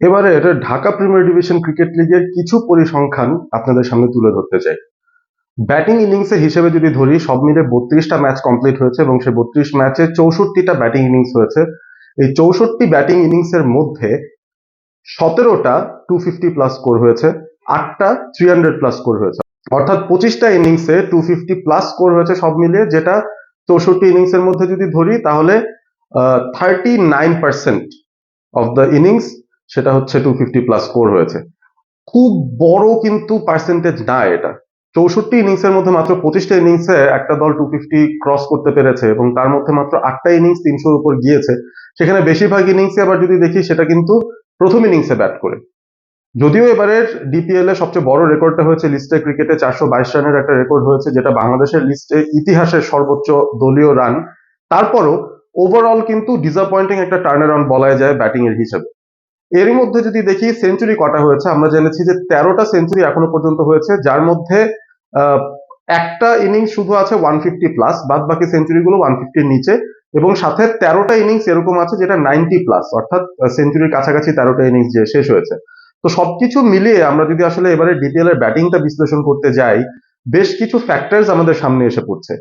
এবারে এটা Dhaka premier division cricket লিগের কিছু পরিসংখ্যান আপনাদের সামনে তুলে ধরতে চাই। ব্যাটিং ইনিংসে হিসেবে যদি ধরি, সব মিলে বত্রিশটা ম্যাচ কমপ্লিট হয়েছে এবং সেই বত্রিশ ম্যাচে চৌষট্টিটা ব্যাটিং ইনিংস হয়েছে। এই চৌষট্টি ব্যাটিং ইনিংসের মধ্যে সতেরোটা টু ফিফটি প্লাস স্কোর হয়েছে, আটটা থ্রি হান্ড্রেড প্লাস স্কোর হয়েছে। অর্থাৎ পঁচিশটা ইনিংসে টু ফিফটি প্লাস স্কোর হয়েছে সব মিলিয়ে, যেটা চৌষট্টি ইনিংসের মধ্যে যদি ধরি, তাহলে thirty nine percent of the innings সেটা হচ্ছে টু ফিফটি প্লাস স্কোর হয়েছে। খুব বড় কিন্তু পার্সেন্টেজ না এটা। চৌষট্টি ইনিংসের মধ্যে মাত্র পঁচিশটা ইনিংসে একটা দল টু ফিফটি ক্রস করতে পেরেছে এবং তার মধ্যে মাত্র আটটা ইনিংস তিনশোর উপর গিয়েছে। সেখানে বেশিরভাগ ইনিংসে আবার যদি দেখি, সেটা কিন্তু প্রথম ইনিংসে ব্যাট করে। যদিও এবারের ডিপিএল এ সবচেয়ে বড় রেকর্ডটা হয়েছে লিস্টে ক্রিকেটে চারশো বাইশ রানের একটা রেকর্ড হয়েছে, যেটা বাংলাদেশের লিস্টে ইতিহাসের সর্বোচ্চ দলীয় রান তারপরও ওভারঅল কিন্তু ডিসঅ্যাপয়েন্টিং একটা টার্ন অ্যারাউন্ড বলা যায় ব্যাটিং এর হিসেবে। এরই মধ্যে যদি দেখি সেঞ্চুরি কটা হয়েছে? আমরা জেনেছি যে তেরোটা সেঞ্চুরি এখনও পর্যন্ত হয়েছে, যার মধ্যে একটা ইনিংস শুধু আছে ওয়ান ফিফটি প্লাস বাদ বাকি সেঞ্চুরি গুলো ওয়ান ফিফটির নিচে, এবং সাথে তেরোটা ইনিংস এরকম আছে যেটা নাইনটি প্লাস অর্থাৎ সেঞ্চুরির কাছাকাছি তেরোটা ইনিংস যে শেষ হয়েছে। তো সবকিছু মিলিয়ে আমরা যদি আসলে এবারে ডিপিএল এর ব্যাটিংটা বিশ্লেষণ করতে যাই, বেশ কিছু ফ্যাক্টরস আমাদের সামনে এসে পড়ছে।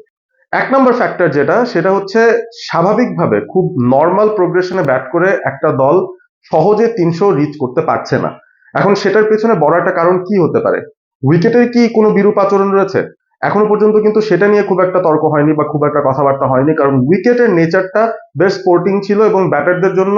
এক নম্বর ফ্যাক্টর যেটা, সেটা হচ্ছে, স্বাভাবিকভাবে খুব নর্মাল প্রোগ্রেশনে ব্যাট করে একটা দল সহজে তিনশো রিচ করতে পারছে না। এখন সেটার পেছনে বড় একটা কারণ কি হতে পারে? উইকেটের কি কোনো বিরূপ আচরণ রয়েছে? এখনও পর্যন্ত কিন্তু সেটা নিয়ে খুব একটা তর্ক হয়নি বা খুব একটা কথাবার্তা হয়নি, কারণ উইকেটের নেচারটা বেশ স্পোর্টিং ছিল এবং ব্যাটারদের জন্য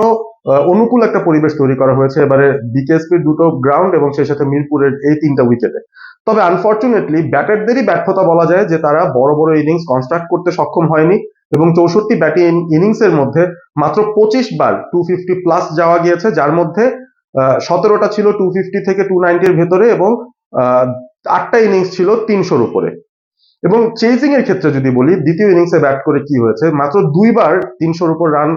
অনুকূল একটা পরিবেশ তৈরি করা হয়েছে। এবারে বিকেএসপির দুটো গ্রাউন্ড এবং সেই সাথে মিরপুরের এই তিনটা উইকেটে তবে আনফর্চুনেটলি ব্যাটারদেরই ব্যর্থতা বলা যায় যে তারা বড় বড় ইনিংস কনস্ট্রাক্ট করতে সক্ষম হয়নি। এবং চৌষট্টি ব্যাটিং ইনিংসের মধ্যে মাত্র পঁচিশ বার টু ফিফটি প্লাস যাওয়া গিয়েছে, যার মধ্যে সতেরোটা ছিল টু ফিফটি থেকে টু নাইনটির ভেতরে এবং আটটা ইনিংস ছিল তিনশোর উপরে। এবং চেজিং এর ক্ষেত্রে যদি বলি, দ্বিতীয় ইনিংসে ব্যাট করে কি হয়েছে? মাত্র দুইবার তিনশোর উপর রান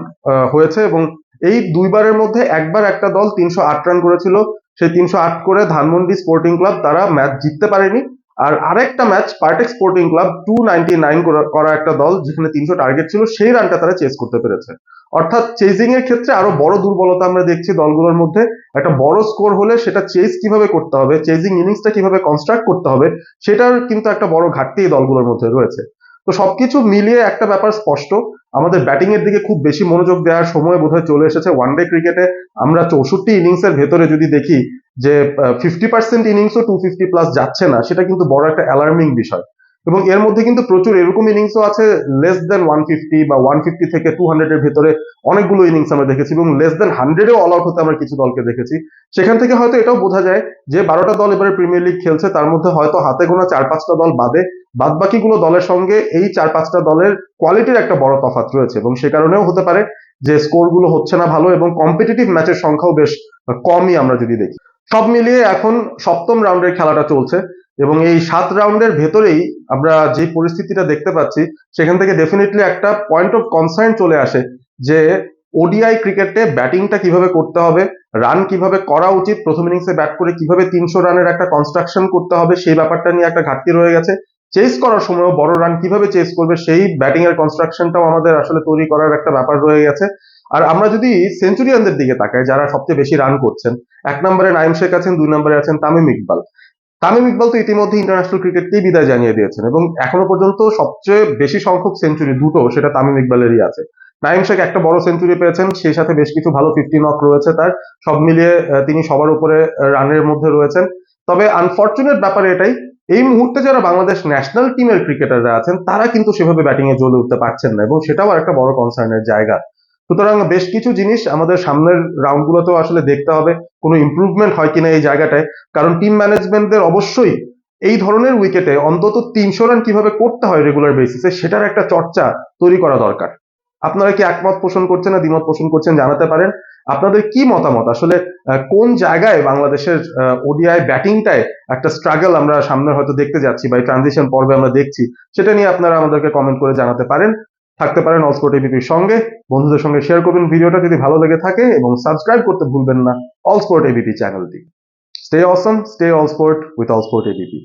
হয়েছে এবং এই দুইবারের মধ্যে একবার একটা দল তিনশো আট রান করেছিল। সেই তিনশো আট করে ধানমন্ডি স্পোর্টিং ক্লাব তারা ম্যাচ জিততে পারেনি। আর আরেকটা match Partex sporting club two ninety nine করা একটা দল যেখানে তিনশো টার্গেট ছিল, সেই রানটা তারা চেস করতে পেরেছে। অর্থাৎ চেজিং এর ক্ষেত্রে আরও বড় দুর্বলতা আমরা দেখছি দলগুলোর মধ্যে। একটা বড় স্কোর হলে সেটা চেজ কীভাবে করতে হবে চেজিং ইনিংসটা কীভাবে কনস্ট্রাক্ট করতে হবে, সেটার কিন্তু একটা বড় ঘাটতি এই দলগুলোর মধ্যে রয়েছে। তো সবকিছু মিলিয়ে একটা ব্যাপার স্পষ্ট, আমাদের ব্যাটিং এর দিকে খুব বেশি মনোযোগ দেওয়ার সময় বোধহয় চলে এসেছে ওয়ানডে ক্রিকেটে আমরা চৌষট্টি ইনিংসের ভেতরে যদি দেখি যে ফিফটি পার্সেন্ট ইনিংসও টু ফিফটি প্লাস যাচ্ছে না, সেটা কিন্তু বড় একটা অ্যালার্মিং বিষয়। এবং এর মধ্যে কিন্তু প্রচুর এরকম ইনিংসও আছে লেস দেন ওয়ান ফিফটি বা ওয়ান ফিফটি থেকে টু হান্ড্রেডের ভেতরে অনেকগুলো ইনিংস আমরা দেখেছি এবং লেস দেন হান্ড্রেডেও অল আউট হতে আমরা কিছু দলকে দেখেছি। সেখান থেকে হয়তো এটাও বোঝা যায় যে, বারোটা দল এবারে প্রিমিয়ার লিগ খেলছে, তার মধ্যে হয়তো হাতে গোনা চার পাঁচটা দল বাদে বাদ বাকিগুলো দলের সঙ্গে এই চার পাঁচটা দলের কোয়ালিটির একটা বড় তফাৎ রয়েছে এবং সে কারণেও হতে পারে যে স্কোরগুলো হচ্ছে না ভালো এবং কম্পিটিটিভ ম্যাচের সংখ্যাও বেশ কমই আমরা যদি দেখি। সব মিলিয়ে এখন সপ্তম রাউন্ডের খেলাটা চলছে এবং এই সাত রাউন্ডের ভেতরেই আমরা যে পরিস্থিতিটা দেখতে পাচ্ছি, সেখান থেকে ডেফিনেটলি একটা পয়েন্ট অফ কনসার্ন চলে আসে যে ওডিআই ক্রিকেটে ব্যাটিংটা কীভাবে করতে হবে রান কীভাবে করা উচিত, প্রথম ইনিংসে ব্যাট করে কীভাবে তিনশো রানের একটা কনস্ট্রাকশন করতে হবে, সেই ব্যাপারটা নিয়ে একটা ঘাটতি রয়ে গেছে। চেস করার সময়ও বড় রান কীভাবে চেস করবে, সেই ব্যাটিং এর কনস্ট্রাকশনটাও আমাদের আসলে তৈরি করার একটা ব্যাপার রয়ে গেছে। আর আমরা যদি সেঞ্চুরিয়ানদের দিকে তাকাই, যারা সবচেয়ে বেশি রান করছেন, এক নম্বরে নাইম শেখ আছেন, দুই নম্বরে আছেন তামিম ইকবাল। তামিম ইকবাল তো ইতিমধ্যে ইন্টারন্যাশনাল ক্রিকেটকেই বিদায় জানিয়ে দিয়েছেন এবং এখনও পর্যন্ত সবচেয়ে বেশি সংখ্যক সেঞ্চুরি দুটো সেটা তামিম ইকবালেরই আছে। নাইম শেখ একটা বড় সেঞ্চুরি পেয়েছেন, সেই সাথে বেশ কিছু ভালো ফিফটি নক রয়েছে তার, সব মিলিয়ে তিনি সবার উপরে রানের মধ্যে রয়েছেন। তবে আনফর্চুনেট ব্যাপার এটাই, এই মুহূর্তে যারা বাংলাদেশ ন্যাশনাল টিমের ক্রিকেটাররা আছেন, তারা কিন্তু সেভাবে ব্যাটিংয়ে জ্বলে উঠতে পারছেন না এবং সেটাও একটা বড় কনসার্নের জায়গা। সুতরাং বেশ কিছু জিনিস আমাদের সামনের রাউন্ড রাউন্ডগুলোতেও আসলে দেখতে হবে, কোনো ইমপ্রুভমেন্ট হয় কিনা এই জায়গাটায়। কারণ টিম ম্যানেজমেন্টদের অবশ্যই এই ধরনের উইকেটে অন্তত তিনশো রান কীভাবে করতে হয় রেগুলার বেসিসে সেটার একটা চর্চা তৈরি করা দরকার। আপনারা কি একমত পোষণ করছেন না দ্বিমত পোষণ করছেন জানাতে পারেন। আপনাদের কি মতামত? আসলে কোন জায়গায় বাংলাদেশের ওডিআই ব্যাটিংটায় একটা স্ট্রাগল আমরা সামনে হয়তো দেখতে যাচ্ছি বা ট্রানজিশন পর্বে আমরা দেখছি, সেটা নিয়ে আপনারা আমাদেরকে কমেন্ট করে জানাতে পারেন। থাকতে পারেন অস্কো এবিপির সঙ্গে। বন্ধুদের সঙ্গে শেয়ার করবেন ভিডিওটা যদি ভালো লেগে থাকে এবং সাবস্ক্রাইব করতে ভুলবেন না অলস্পোর্ট এবিপি চ্যানেলটি stay awesome stay all sport with all sport ABP